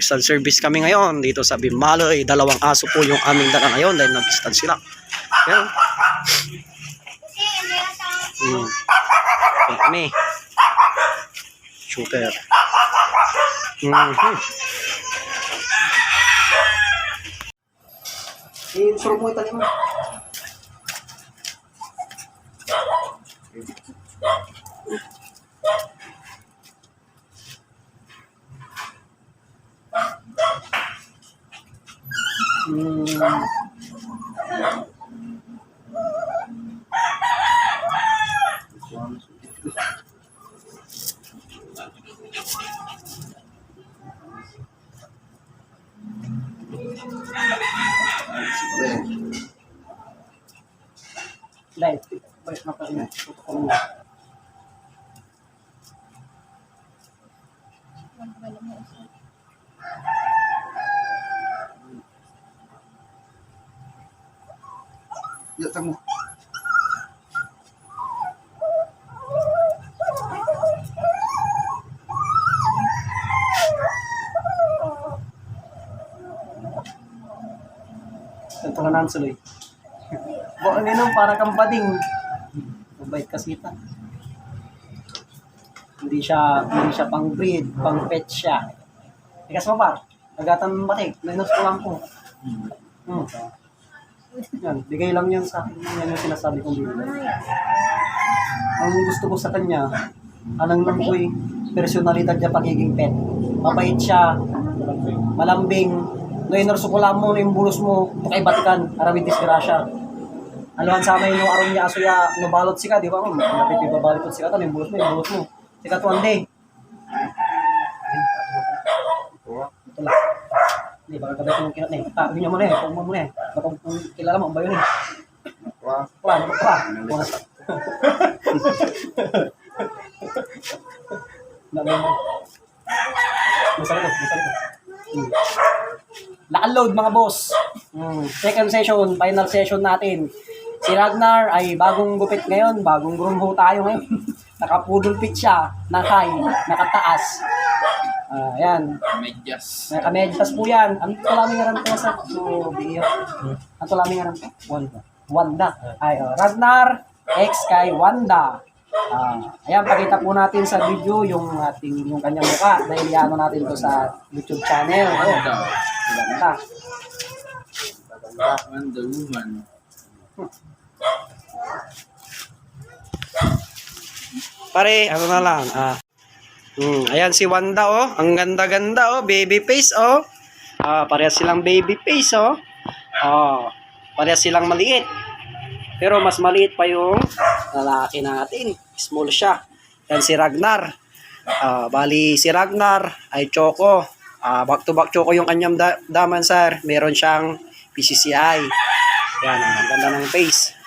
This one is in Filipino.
Mag-stand service kami ngayon dito sa Bimaloy. Dalawang aso po yung aming dala ngayon dahil nag-stand sila. Yan. Hmm. Yan kami. Shooter. Mhm. I-insure mo italim mo. Hmm. Live. Balik ko. Yata mo. Ito na nansuloy. Baka ninom para kang bading. Mabait kasi ita. Hindi siya, hindi siya pang breed, pang pet siya. Ikas mo ba? Agatan batik, minus ko lang po. Hmm. Yan, bigay lang yan sa akin. Yan yung sinasabi kong bigay. Ang gusto ko sa kanya, anong lang po yung personalidad niya pagiging pet. Mabait siya, malambing, ngayon narsukulan mo yung bulos mo, kay batikan, aramid disgrasya. Aluhan sa amin yung aron niya aso ya, nabalot sika, di ba? Napipibabalot ko sika, to, yung bulos mo, yung bulos mo. Sika to ande. Ito lang. Hindi, baka gabay ko yung kinat na eh. Ah, ganyan mo na eh, kung mo na eh. Baka kung kilala mo, ang bayo na. Wah. Wala, ano pa? Wala. Nabi mo. Masarap masarap. Hmm. Naka-load mga boss. Hmm. Second session, final session natin. Si Ragnar ay bagong gupit ngayon, bagong grumbo tayo ngayon. Nakapudol pit siya, nakay, nakataas. Ah, yan. Medyas. May kamedyas po yan. Ang tulaming nga rin po sa so, biyo. Ang tulaming nga rin po. Wanda. Wanda. Ay, oh, Ragnar X kay Wanda. Ah, ayan, pakita po natin sa video yung ating yung kanyang mukha dahil iano natin to sa YouTube channel. Oh, Wanda. Wanda. Wonder Woman. Pare, ano na lang. Ah. Hmm, ayan si Wanda oh. Ang ganda-ganda oh, baby face oh. Ah, parehas silang baby face oh. Oh, parehas silang maliit. Pero mas maliit pa yung lalaki natin. Small siya. Yan si Ragnar. Ah, bali si Ragnar ay Choco. Ah, back to back Choco yung kanyang da- daman sir. Meron siyang PCCI. Yan, ang ganda ng face.